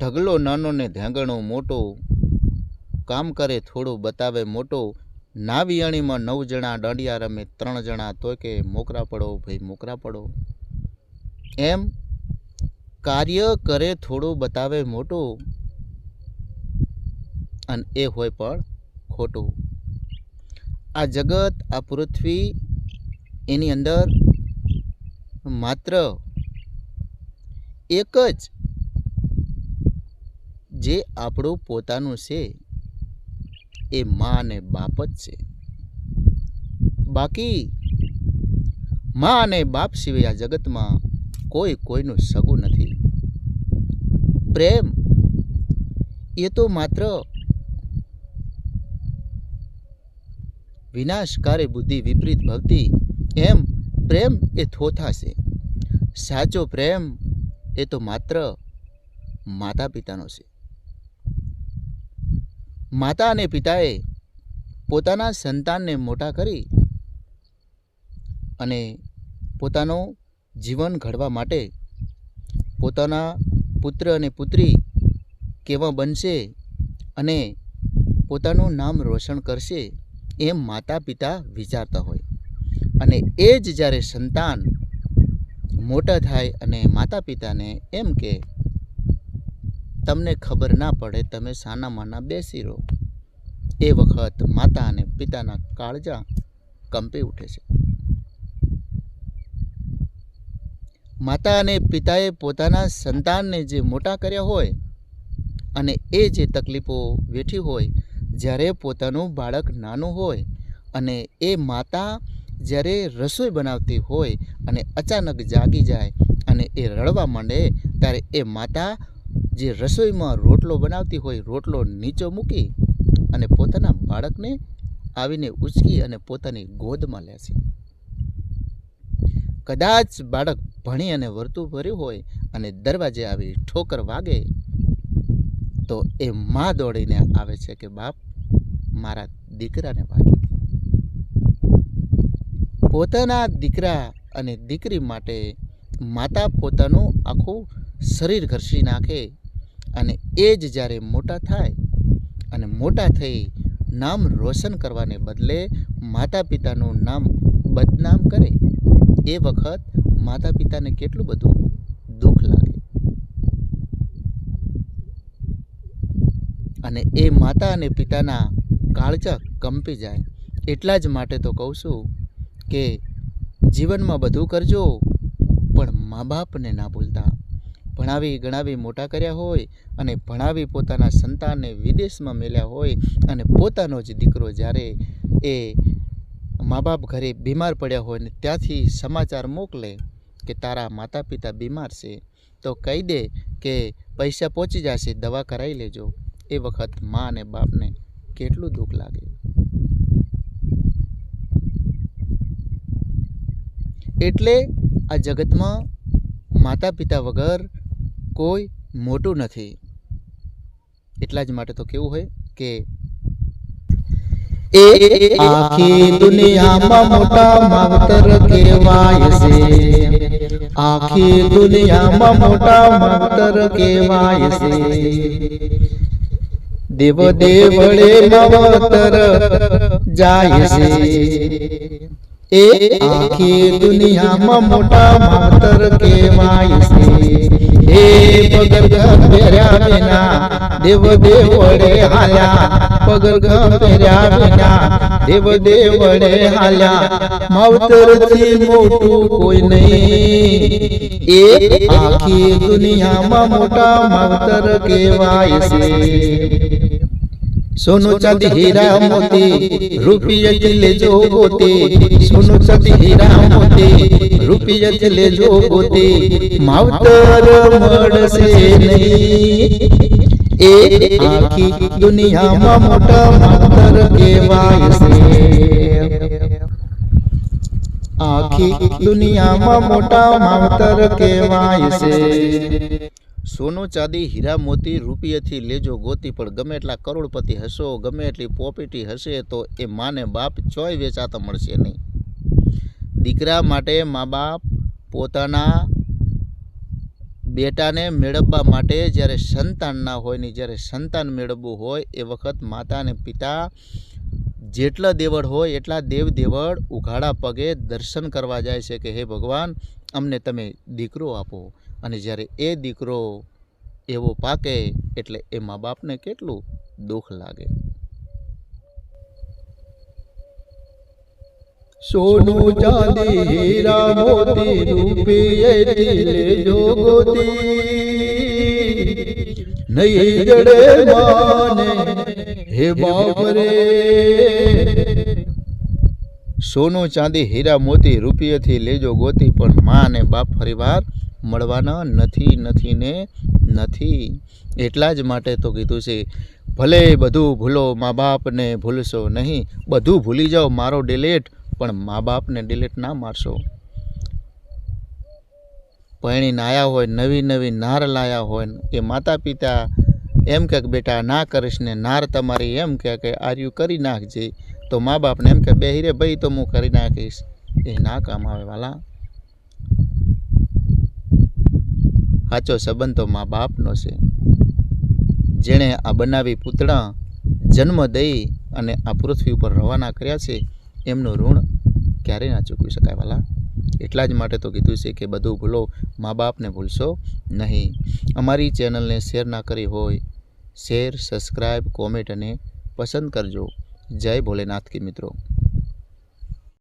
ઢગલો નાનો ને ધેંગણો મોટો કામ કરે થોડો બતાવે મોટો. ના વિયાણીમાં નવ જણા દાંડિયા રમે, ત્રણ જણા તોય કે મોકરા પડો, ભાઈ, મોકરા પડો. એમ કાર્ય કરે થોડું, બતાવે મોટું. અને એ હોય પણ ખોટું. આ જગત, આ પૃથ્વી, એની અંદર માત્ર એક જ જે આપણું પોતાનું છે, એ મા અને બાપ જ છે. બાકી, મા અને બાપ સિવાય આ જગતમાં કોઈ કોઈનું સગું નથી. પ્રેમ, એ તો માત્ર વિનાશકારી બુદ્ધિ, વિપરીત ભક્તિ, એમ પ્રેમ એ થોથા છે. સાચો પ્રેમ એ તો માત્ર માતા પિતાનો છે. માતા અને પિતાએ પોતાના સંતાનને મોટા કરી અને પોતાનું જીવન ઘડવા માટે પોતાના પુત્ર અને પુત્રી કેવા બનશે અને પોતાનું નામ રોશન કરશે એમ માતા પિતા વિચારતા હોય. અને એ જ જ્યારે સંતાન મોટા થાય અને માતા પિતાને એમ કે તમને ખબર ના પડે તમે સાના માના બેસી રહો. એ વખત માતા અને પિતાના કાળજા કંપી ઉઠે છે. માતા અને પિતાએ પોતાના સંતાનને જે મોટા કર્યા હોય અને એ જે તકલીફો વેઠી હોય, જ્યારે પોતાનું બાળક નાનું હોય અને એ માતા જ્યારે રસોઈ બનાવતી હોય અને અચાનક જાગી જાય અને એ રડવા માંડે, ત્યારે એ માતા જે રસોઈમાં રોટલો બનાવતી હોય રોટલો નીચો મૂકી અને પોતાના બાળકને આવીને ઉચકી અને પોતાની ગોદમાં લે કદાચ બાળક ભણી અને વર્તું ભર્યું હોય અને દરવાજે આવી ઠોકર વાગે તો એ માં દોડીને આવે છે કે, બાપ, મારા દીકરાને વાગે. પોતાના દીકરા અને દીકરી માટે માતા પોતાનું આખું શરીર ઘર્ષી નાખે અને એ જ જ્યારે મોટા થાય અને મોટા થઈ નામ રોશન કરવાને બદલે માતા પિતાનું નામ બદનામ કરે, એ વખત માતા પિતાને કેટલું બધું દુઃખ લાગે. અને એ માતા અને પિતાના કાળજા કંપી જાય. એટલા જ માટે તો કહું છું કે જીવનમાં બધું કરજો, પણ મા બાપને ના ભૂલતા. ભણાવી ગણાવી મોટા કર્યા હોય અને ભણાવી પોતાના સંતાનને વિદેશમાં મેલ્યા હોય અને પોતાનો જ દીકરો જ્યારે એ મા બાપ ઘરે બીમાર પડ્યા હોય ને ત્યાંથી સમાચાર મોકલે કે તારા માતા પિતા બીમાર છે, તો કહી દે કે પૈસા પહોંચી જશે, દવા કરાવી લેજો. એ વખત મા અને બાપને કેટલું દુઃખ લાગે. એટલે આ જગતમાં માતા પિતા વગર કોઈ મોટું નથી. એટલા જ માટે તો કેવું હોય કે એ આખી દુનિયામાં મોટા માવતર કહેવાય છે. આખી દુનિયામાં મોટા માવતર કહેવાય છે. દેવ દેવળે માવતર જાય છે. એ આખી દુનિયામાં મોટા માવતર કહેવાય છે. એ પગર પહેર્યા વિના, દેવ દેવડે હાલ્યા. પગર પહેર્યા વિના, દેવ દેવડે હાલ્યા. માવતરથી મોટું કોઈ નહીં. એ દુનિયામાં મોટા માવતર કહેવાય છે. સોનું ચાંદી હીરા મોતી રૂપિયા લેજો ગોતી સોનું ચાંદી હીરા મોતી રૂપિયા લેજો ગોતી માવતર મળશે નહીં એ આખી દુનિયામાં મોટા માવતર કહેવાય છે આખી દુનિયામાં મોટા માવતર કહેવાય છે સોનું, ચાંદી, હીરા, મોતી રૂપિયેથી લેજો ગોતી, પણ ગમે એટલા કરોડપતિ હશો, ગમે એટલી પોપીટી હશે, તો એ માને બાપ ચોય વેચાતા મળશે નહીં. દીકરા માટે મા બાપ પોતાના બેટાને મેળવવા માટે જ્યારે સંતાન ના હોય ને જ્યારે સંતાન મેળવવું હોય, એ વખત માતા અને પિતા જેટલા દેવળ હોય, એટલા દેવ દેવળ ઉઘાડા પગે દર્શન કરવા જાય છે કે, હે ભગવાન અમને તમે દીકરો આપો. અને જ્યારે એ દીકરો એવો પાકે એટલે એ મા બાપને કેટલું દુઃખ લાગે. સોનું ચાંદી હીરા મોતી રૂપિયેથી લેજો ગોતી. નહીં જડે માને, હે બાપ રે સોનું ચાંદી, હીરા, મોતી રૂપિયેથી લેજો ગોતી, પણ મા અને બાપ ફરીવાર મળવાના નથી નથી ને નથી. એટલા જ માટે તો કીધું છે, ભલે બધું ભૂલો મા બાપને ભૂલશો નહીં, બધું ભૂલી જાઓ મારો ડિલેટ પણ મા બાપને ડિલેટ ના મારશો. પૈણી આવ્યા હોય, નવી નવી નાર લાયા હોય, એ માતા પિતા એમ કે, બેટા, ના કરીશ ને નાર તમારી એમ કહે કે, આર્યું કરી નાખજે. તો મા બાપને એમ કે, બે હીરે ભાઈ, તો હું કરી નાખીશ. એ ના કામ આવે વાલા. સાચો સંબંધ તો મા બાપનો છે. જેણે આ બનાવી પૂતળા જન્મ દઈ અને આ પૃથ્વી ઉપર રવાના કર્યા છે, એમનું ઋણ ક્યારેય ના ચૂકવી શકાય વાલા. એટલા જ માટે તો કીધું છે કે, બધું ભૂલો મા બાપને ભૂલશો નહીં. અમારી ચેનલને શેર ના કરી હોય, શેર સબસ્ક્રાઈબ કોમેન્ટ અને પસંદ કરજો. જય ભોલેનાથ કે મિત્રો.